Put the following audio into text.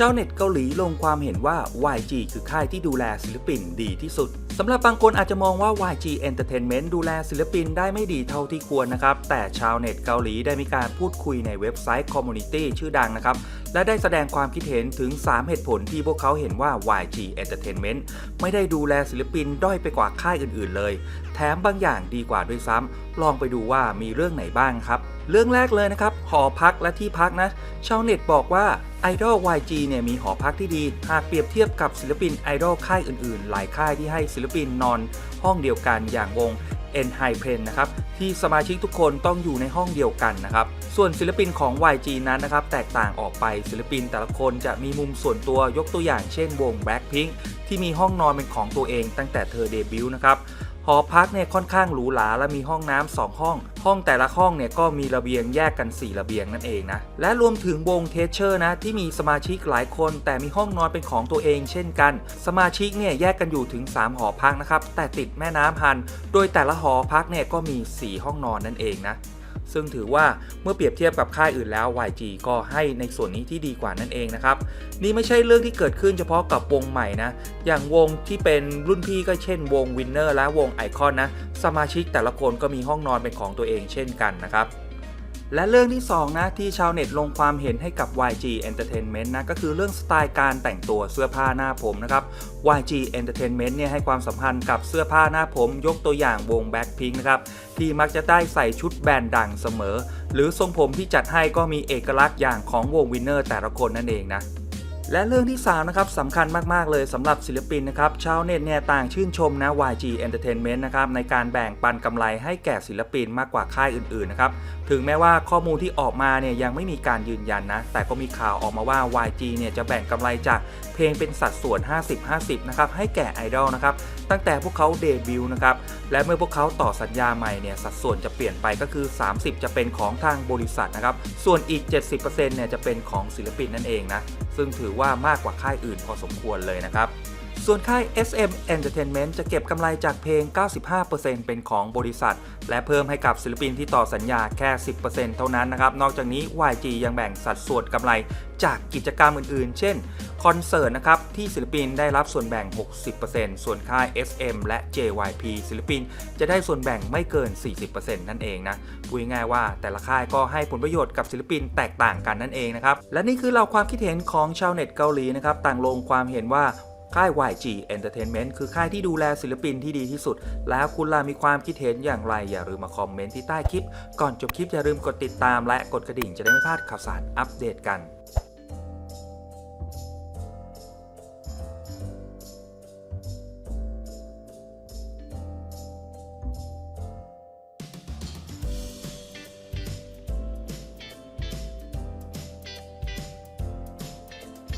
ชาวเน็ตเกาหลีลงความเห็นว่า YG คือค่ายที่ดูแลศิลปินดีที่สุด สำหรับบางคนอาจจะมองว่า YG Entertainment ดูแลศิลปินได้ไม่ดีเท่าที่ควรนะครับ แต่ชาวเน็ตเกาหลีได้มีการพูดคุยในเว็บไซต์ Community ชื่อดังนะครับ และได้แสดงความคิดเห็นถึง 3 เหตุผลที่พวกเขาเห็นว่า YG Entertainment ไม่ได้ดูแลศิลปินด้อยไปกว่าค่ายอื่นๆเลย แถมบางอย่างดีกว่าด้วยซ้ำลองไปดูว่ามีเรื่องไหนบ้างครับเรื่องแรกเลยนะครับ หอพักและที่พักนะ ชาวเน็ตบอกว่าไอดอล YG เนี่ยมีหอพักที่ดี หากเปรียบเทียบกับศิลปินไอดอลค่ายอื่นๆ หลายค่ายที่ให้ศิลปินนอนห้องเดียวกันอย่างวง n h y p e n นะครับที่สมาชิกทุกคนต้องอยู่ในห้องเดียวกันนะครับส่วนศิลปินของ YG นั้นนะครับแตกต่างออกไปศิลปินแต่ละคนจะมีมุมส่วนตัวยกตัวอย่างเช่นวง Blackpink ที่มีห้องนอนเป็นของตัวเองตั้งแต่เธอเดบิวต์นะครับ หอพักเนี่ยค่อนข้างหรูหราและมีห้องน้ำสองห้อง ห้องแต่ละห้องเนี่ยก็มีระเบียงแยกกัน 4 ระเบียงนั่นเองนะ และรวมถึงวงเทเชอร์นะที่มีสมาชิกหลายคน แต่มีห้องนอนเป็นของตัวเองเช่นกัน สมาชิกเนี่ยแยกกันอยู่ถึง 3 หอพักนะครับแต่ติดแม่น้ำฮัน โดยแต่ละหอพักเนี่ยก็มี 4 ห้องนอนนั่นเองนะ ซึ่งถือว่าเมื่อเปรียบเทียบกับค่ายอื่นแล้ว YG ก็ให้ในส่วนนี้ที่ดีกว่านั่นเองนะครับ นี่ไม่ใช่เรื่องที่เกิดขึ้นเฉพาะกับวงใหม่นะ อย่างวงที่เป็นรุ่นพี่ก็เช่นวงวินเนอร์และวงไอคอนนะ สมาชิกแต่ละคนก็มีห้องนอนเป็นของตัวเองเช่นกันนะครับ และเรื่องที่ 2 นะที่ชาวเน็ตลงความเห็นให้กับ YG Entertainment นะก็คือเรื่องสไตล์การแต่งตัวเสื้อผ้าหน้าผมนะครับ YG Entertainment เนี่ยให้ความสำคัญกับเสื้อผ้าหน้าผมยกตัวอย่างวง Blackpink นะครับที่มักจะได้ใส่ชุดแบรนด์ดังเสมอ หรือทรงผมที่จัดให้ก็มีเอกลักษณ์อย่างของวงวินเนอร์แต่ละคนนั่นเองนะ และเรื่องที่ 3 นะครับสำคัญมาก ๆ เลยสำหรับศิลปินนะครับชาวเน็ตเนี่ยต่างชื่นชมนะ YG Entertainment นะครับในการแบ่งปันกำไรให้แก่ศิลปินมากกว่าค่ายอื่น ๆ นะครับ ถึงแม้ว่าข้อมูลที่ออกมาเนี่ยยังไม่มีการยืนยันนะ แต่ก็มีข่าวออกมาว่า YG เนี่ยจะแบ่งกำไรจากเพลงเป็นสัดส่วน 50-50 นะครับ ให้แก่ไอดอลนะครับ ตั้งแต่พวกเขาเดบิวต์นะครับ และเมื่อพวกเขาต่อสัญญาใหม่เนี่ยสัดส่วนจะเปลี่ยนไปก็คือ 30 จะเป็นของทางบริษัทนะครับส่วนอีก 70%เนี่ยจะเป็นของศิลปินนั่นเองนะซึ่งถือว่ามากกว่าค่ายอื่นพอสมควรเลยนะครับ ส่วนค่าย SM Entertainment จะเก็บกำไรจากเพลง 95%เป็นของบริษัท และเพิ่มให้กับศิลปินที่ต่อสัญญาแค่ 10%เท่านั้นนะครับ นอกจากนี้ YG ยังแบ่งสัดส่วนกำไรจากกิจกรรมอื่นๆ เช่น อนเสิร์ตนะครับที่ศิลปินได้รับส่วนแบ่ง 60%ส่วนค่าย SM และ JYP ศิลปิน จะได้ส่วนแบ่งไม่เกิน 40%นั่นเองนะพูดง่ายว่าแต่ละค่ายก็ให้ผลประโยชน์กับศิลปินแตกต่างกันนั่นเองนะครับและนี่คือเราความคิดเห็นของชาวเน็ตเกาหลีนะครับต่างลงความเห็นว่าค่าย YG Entertainment คือค่ายที่ดูแลศิลปินที่ดีที่สุด แล้วคุณล่ะมีความคิดเห็นอย่างไร อย่าลืมมาคอมเมนต์ที่ใต้คลิป ก่อนจบคลิปอย่าลืมกดติดตามและกดกระดิ่งจะได้ไม่พลาดข่าวสารอัปเดตกัน